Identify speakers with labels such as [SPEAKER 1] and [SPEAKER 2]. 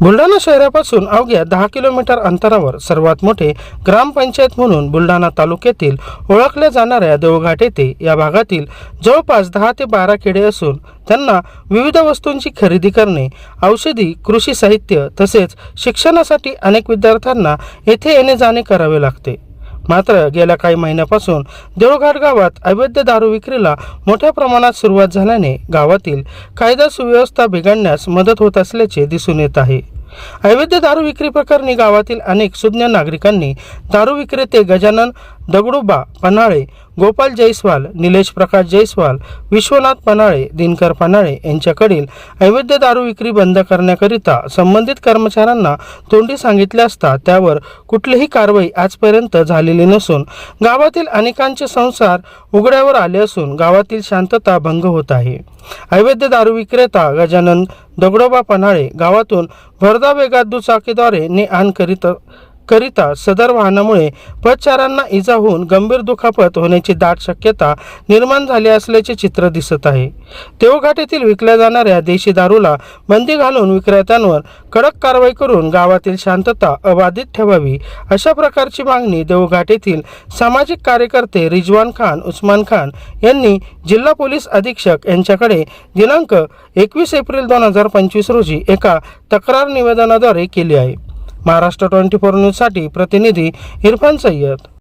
[SPEAKER 1] बुलढाणा शहरापासून अवघ्या दहा किलोमीटर अंतरावर सर्वात मोठे ग्रामपंचायत म्हणून बुलढाणा तालुक्यातील ओळखल्या जाणाऱ्या देवघाट येथे या भागातील जवळपास दहा ते बारा खेडे असून त्यांना विविध वस्तूंची खरेदी करणे औषधी कृषी साहित्य तसेच शिक्षणासाठी अनेक विद्यार्थ्यांना येथे येणे जाणे करावे लागते. मात्र गेल्या काही महिन्यापासून देवघाट गावात अवैध दारू विक्रीला मोठ्या प्रमाणात सुरुवात झाल्याने गावातील कायदा सुव्यवस्था बिघडण्यास मदत होत असल्याचे दिसून येत आहे. अवैध दारू विक्री प्रकरणी गावातील अनेक सुज्ञ नागरिकांनी दारू विक्रेते गजानन दगडूबा पन्हाळे गोपाल जयस्वाल निलेश प्रकाश जयस्वाल विश्वनाथ पन्हाळे दिनकर पन्हाळे यांच्याकडील अवैध दारू विक्री बंद करण्याकरिता संबंधित कर्मचाऱ्यांना तोंडी सांगितले असता त्यावर कुठलीही कारवाई आजपर्यंत झालेली नसून गावातील अनेकांचे संसार उघड्यावर आले असून गावातील शांतता भंग होत आहे. अवैध दारू विक्रेता गजानन दगडोबा पन्हाळे गावातून भरधा वेगात दुचाकीद्वारे ने आण करीत करिता सदर वाहनामुळे पदचाऱ्यांना इजा होऊन गंभीर दुखापत होण्याची दाट शक्यता निर्माण झाली असल्याचे चित्र दिसत आहे. देवघाटीतील विकल्या जाणाऱ्या देशी दारूला बंदी घालून विक्रेत्यांवर कडक कारवाई करून गावातील शांतता अबाधित ठेवावी अशा प्रकारची मागणी देवघाटीतील सामाजिक कार्यकर्ते रिजवान खान उस्मान खान यांनी जिल्हा पोलीस अधीक्षक यांच्याकडे दिनांक एकवीस एप्रिल दोन हजार पंचवीस रोजी एका तक्रार निवेदनाद्वारे केली आहे. महाराष्ट्र ट्वेंटी फोर न्यूजसाठी प्रतिनिधी इरफान सय्यद.